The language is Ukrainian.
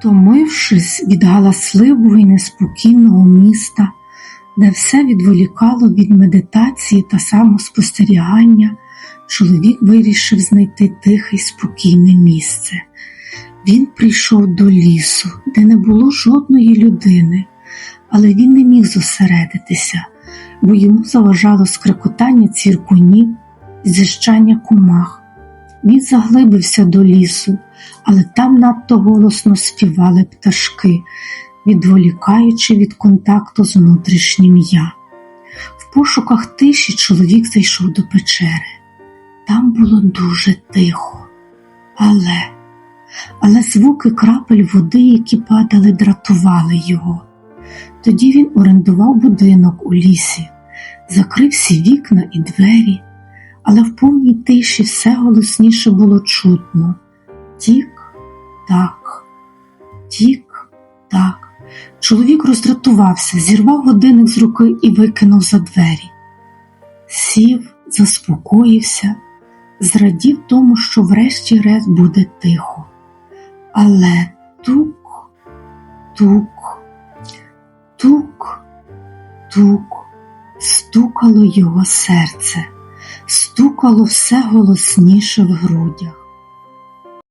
Втомившись від галасливого і неспокійного міста, де все відволікало від медитації та самоспостерігання, чоловік вирішив знайти тихе й спокійне місце. Він прийшов до лісу, де не було жодної людини, але він не міг зосередитися, бо йому заважало скрикотання цвіркунів і зіщання комах. Він заглибився до лісу, але там надто голосно співали пташки, відволікаючи від контакту з внутрішнім я. В пошуках тиші чоловік зайшов до печери. Там було дуже тихо, але, але звуки крапель води, які падали, дратували його. Тоді він орендував будинок у лісі, закрив всі вікна і двері, але в повній тиші все голосніше було чутно. Тік, так, тік, так. Чоловік роздратувався, зірвав годинник з руки і викинув за двері. Сів, заспокоївся, зрадів тому, що врешті-решт буде тихо. Але тук, тук, тук, тук, стукало його серце, стукало все голосніше в грудях.